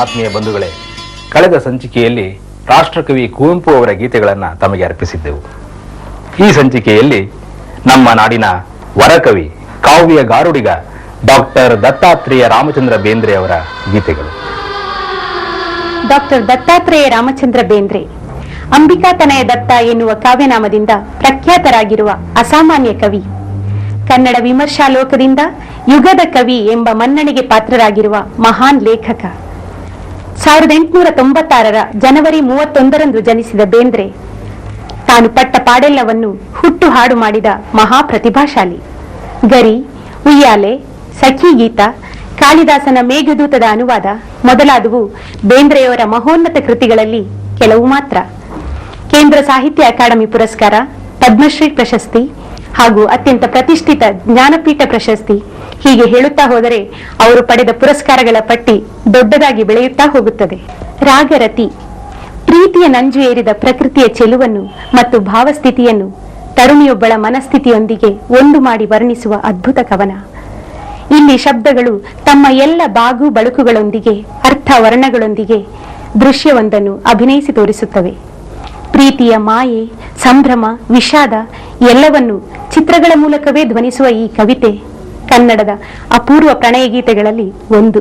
ಆತ್ಮೀಯ ಬಂಧುಗಳೇ, ಕಳೆದ ಸಂಚಿಕೆಯಲ್ಲಿ ರಾಷ್ಟ್ರಕವಿ ಕುವೆಂಪು ಅವರ ಗೀತೆಗಳನ್ನು ತಮಗೆ ಅರ್ಪಿಸಿದ್ದೆವು. ಈ ಸಂಚಿಕೆಯಲ್ಲಿ ನಮ್ಮ ನಾಡಿನ ವರಕವಿ, ಕಾವ್ಯ ಗಾರುಡಿಗ ಡಾಕ್ಟರ್ ದತ್ತಾತ್ರೇಯ ರಾಮಚಂದ್ರ ಬೇಂದ್ರೆ ಅವರ ಗೀತೆಗಳು. ಡಾಕ್ಟರ್ ದತ್ತಾತ್ರೇಯ ರಾಮಚಂದ್ರ ಬೇಂದ್ರೆ ಅಂಬಿಕಾತನಯ ದತ್ತ ಎನ್ನುವ ಕಾವ್ಯನಾಮದಿಂದ ಪ್ರಖ್ಯಾತರಾಗಿರುವ ಅಸಾಮಾನ್ಯ ಕವಿ, ಕನ್ನಡ ವಿಮರ್ಶಾ ಲೋಕದಿಂದ ಯುಗದ ಕವಿ ಎಂಬ ಮನ್ನಣೆಗೆ ಪಾತ್ರರಾಗಿರುವ ಮಹಾನ್ ಲೇಖಕ. ಸಾವಿರದ ಎಂಟುನೂರ ತೊಂಬತ್ತಾರರ ಜನವರಿ ಮೂವತ್ತೊಂದರಂದು ಜನಿಸಿದ ಬೇಂದ್ರೆ, ತಾನು ಪಟ್ಟ ಪಾಡೆಲ್ಲವನ್ನು ಹುಟ್ಟು ಹಾಡು ಮಾಡಿದ ಮಹಾ ಪ್ರತಿಭಾಶಾಲಿ ಗರಿ, ಉಯ್ಯಾಲೆ, ಸಖಿ ಗೀತ, ಕಾಳಿದಾಸನ ಮೇಘದೂತದ ಅನುವಾದ ಮೊದಲಾದವು ಬೇಂದ್ರೆಯವರ ಮಹೋನ್ನತ ಕೃತಿಗಳಲ್ಲಿ ಕೆಲವು ಮಾತ್ರ. ಕೇಂದ್ರ ಸಾಹಿತ್ಯ ಅಕಾಡೆಮಿ ಪುರಸ್ಕಾರ, ಪದ್ಮಶ್ರೀ ಪ್ರಶಸ್ತಿ ಹಾಗೂ ಅತ್ಯಂತ ಪ್ರತಿಷ್ಠಿತ ಜ್ಞಾನಪೀಠ ಪ್ರಶಸ್ತಿ. ಹೀಗೆ ಹೇಳುತ್ತಾ ಹೋದರೆ ಅವರು ಪಡೆದ ಪುರಸ್ಕಾರಗಳ ಪಟ್ಟಿ ದೊಡ್ಡದಾಗಿ ಬೆಳೆಯುತ್ತಾ ಹೋಗುತ್ತದೆ. ರಾಗರತಿ, ಪ್ರೀತಿಯ ನಂಜು ಏರಿದ ಪ್ರಕೃತಿಯ ಚೆಲುವನ್ನು ಮತ್ತು ಭಾವಸ್ಥಿತಿಯನ್ನು ತರುಣಿಯೊಬ್ಬಳ ಮನಸ್ಥಿತಿಯೊಂದಿಗೆ ಒಂದು ಮಾಡಿ ವರ್ಣಿಸುವ ಅದ್ಭುತ ಕವನ. ಇಲ್ಲಿ ಶಬ್ದಗಳು ತಮ್ಮ ಎಲ್ಲ ಬಾಗು ಬಳುಕುಗಳೊಂದಿಗೆ, ಅರ್ಥ ವರ್ಣಗಳೊಂದಿಗೆ ದೃಶ್ಯವೊಂದನ್ನು ಅಭಿನಯಿಸಿ ತೋರಿಸುತ್ತವೆ. ಪ್ರೀತಿಯ ಮಾಯೆ, ಸಂಭ್ರಮ, ವಿಷಾದ ಎಲ್ಲವನ್ನು ಚಿತ್ರಗಳ ಮೂಲಕವೇ ಧ್ವನಿಸುವ ಈ ಕವಿತೆ ಕನ್ನಡದ ಅಪೂರ್ವ ಪ್ರಣಯ ಗೀತೆಗಳಲ್ಲಿ ಒಂದು.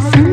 listen.